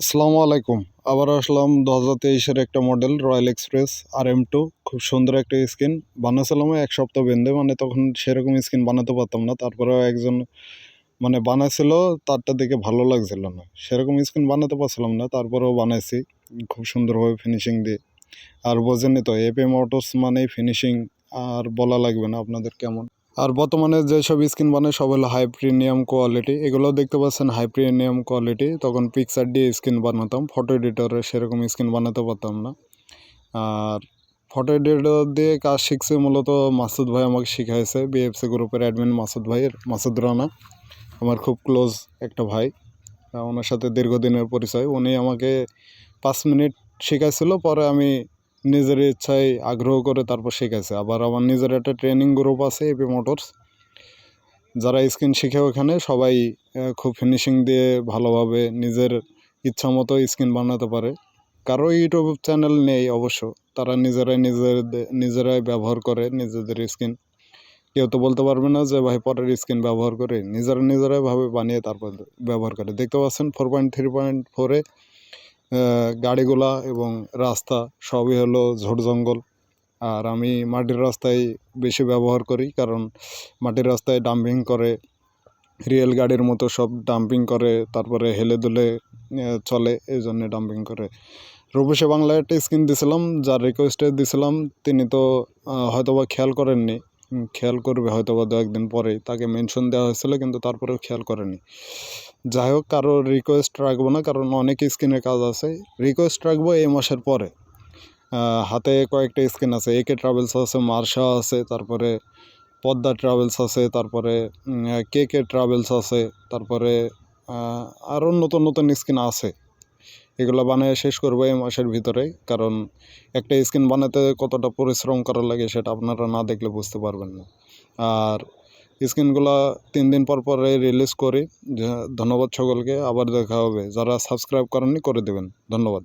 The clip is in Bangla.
আসসালামু আলাইকুম। আবার আসলাম দু হাজার তেইশের একটা model royal express R M two খুব সুন্দর একটা স্কিন বানাছিলাম এক সপ্তাহ বেঁধে মানে তখন সেরকম স্কিন বানাতে পারতাম না। তারপরেও একজন মানে বানাইছিল তারটা দেখে ভালো লাগছিল না। সেরকম স্কিন বানাতে পারছিলাম না, তারপরেও বানাইছি। খুব সুন্দরভাবে ফিনিশিং দিয়ে। আর বোঝেনি তো এপি মোটরস মানেই ফিনিশিং আর বলা লাগবে না আপনাদের কেমন। আর বর্তমানে যেসব স্ক্রিন বানায় সব হলো হাই প্রিমিয়াম কোয়ালিটি, এগুলোও দেখতে পাচ্ছেন হাই প্রিমিয়াম কোয়ালিটি, তখন পিকচার দিয়ে স্ক্রিন বানাতাম ফটো এডিটরে সেরকম স্ক্রিন বানাতে পারতাম না। আর ফটো এডিটর দিয়ে কাজ শিখছে মূলত মাসুদ ভাই আমাকে শিখাইছে বিএফসি গ্রুপের অ্যাডমিন মাসুদ ভাইয়ের, মাসুদ রানা, আমার খুব ক্লোজ একটা ভাই। ওনার সাথে দীর্ঘদিনের পরিচয়, উনি আমাকে পাঁচ মিনিট শেখাইছিল, পরে আমি নিজের ইচ্ছায় আগ্রহ করে তারপর শেখাইছে। আবার আমার নিজের একটা ট্রেনিং গ্রুপ আছে এপি মোটরস যারা স্কিন শিখে ওখানে, সবাই খুব ফিনিশিং দিয়ে ভালোভাবে নিজের ইচ্ছা মতো স্কিন বানাতে পারে। কারও ইউটিউব চ্যানেল নেই অবশ্য, তারা নিজেরাই নিজের নিজেরাই ব্যবহার করে নিজেদের স্কিন কেউ তো বলতে পারবে না যে, ভাই, পরের স্কিন ব্যবহার করে। নিজেরা নিজেরাই ভাবে বানিয়ে তারপর ব্যবহার করে। দেখতে পাচ্ছেন ফোর পয়েন্ট থ্রি পয়েন্ট ফোরে গাড়িগুলা এবং রাস্তা সবই হলো ঝোড় জঙ্গল। আর আমি মাটির রাস্তায় বেশি ব্যবহার করি কারণ মাটির রাস্তায় ডাম্পিং করে রিয়েল গাড়ির মতো সব ডাম্পিং করে, তারপরে হেলে দুলে চলে, এই জন্য ডাম্পিং করে। রূপসে বাংলায় একটা স্কিন দিছিলাম, যার রিকোয়েস্টে দিছিলাম, তিনি তো হয়তোবা খেয়াল করেননি। খেয়াল করবে হয়তো বা দু একদিন পরেই। তাকে মেনশন দেওয়া হয়েছিল, কিন্তু তারপরেও খেয়াল করেনি। যাই হোক, কারও রিকোয়েস্ট রাখব না, কারণ অনেক স্কিনের কাজ আছে। রিকোয়েস্ট রাখব এই মাসের পরে। হাতে কয়েকটা স্কিন আছে। একে ট্রাভেলস আছে মার্শা আছে, তারপরে পদ্মা ট্রাভেলস আছে, তারপরে কে কে ট্রাভেলস আছে, তারপরে আরও নতুন নতুন স্কিন আছে। এগুলো বানিয়ে শেষ করব এই মাসের ভিতরে, কারণ একটা স্কিন বানাতে কতটা পরিশ্রম করা লাগে সেটা আপনারা না দেখলে বুঝতে পারবেন না। আর স্ক্রিনগুলো তিন দিন পর পরে রিলিজ করি। ধন্যবাদ সকলকে, আবার দেখা হবে। যারা সাবস্ক্রাইব করেননি, করে দেবেন। ধন্যবাদ।